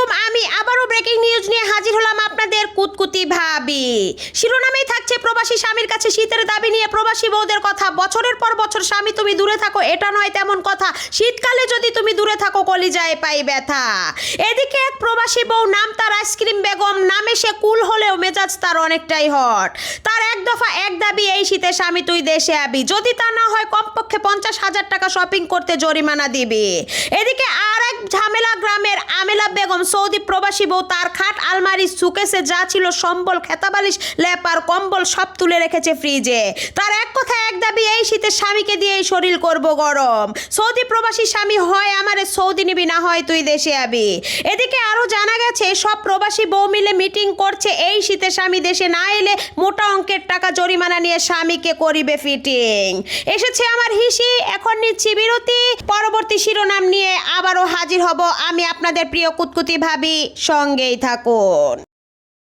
আলাইকুম আমি আবারও ব্রেকিং নিউজ নিয়ে হাজির হলাম আপনাদের কুতকুতি ভাবি। শিরোনামেই থাকছে প্রবাসী স্বামীর কাছে শীতের দাবি নিয়ে প্রবাসী বউদের কথা। বছরের পর বছর স্বামী, তুমি দূরে থাকো, এটা নয় তেমন কথা। শীতকালে যদি তুমি দূরে থাকো, কলিজায় পাই ব্যথা। এদিকে এক প্রবাসী বউ নাম তার আইসক্রিম বেগম, নামে সে কুল হলেও মেজাজ তার অনেকটাই হট। তার এক দফা এক দাবি, এই শীতে স্বামী, তুই দেশে আবি। যদি তা না হয়, কমপক্ষে পঞ্চাশ হাজার টাকা শপিং করতে জরিমানা দিবি। এদিকে আর এক ঝামেলা গ্রামের বেগম সৌদি প্রবাসী বউ, তার খাট, আলমারি, সুকেসে যা ছিল সম্বল, খেতাবালিশ, লেপার, কম্বল সব তুলে রেখেছে ফ্রিজে। তার এক কথা, এক দাবি, এই শীতে স্বামীকে দিয়ে এই শরীর করব গরম। সৌদি প্রবাসী স্বামী হয় আমারে, সৌদি নিবি, না হয় তুই দেশে আবি। এদিকে আরও জানা গেছে, সব প্রবাসী বউ মিলে মিটিং করছে, এই শীতে স্বামী দেশে না এলে মোটা অঙ্কের টাকা জরিমানা নিয়ে স্বামীকে করিবে ফিটিং। এসেছে আমার হিসি, এখন নিচ্ছি বিরতি, পরবর্তী শিরোনাম নিয়ে আবারও হাজির হব আমি আপনাদের প্রিয় কুতকুতি ভাবি সঙ্গেই থাকুন।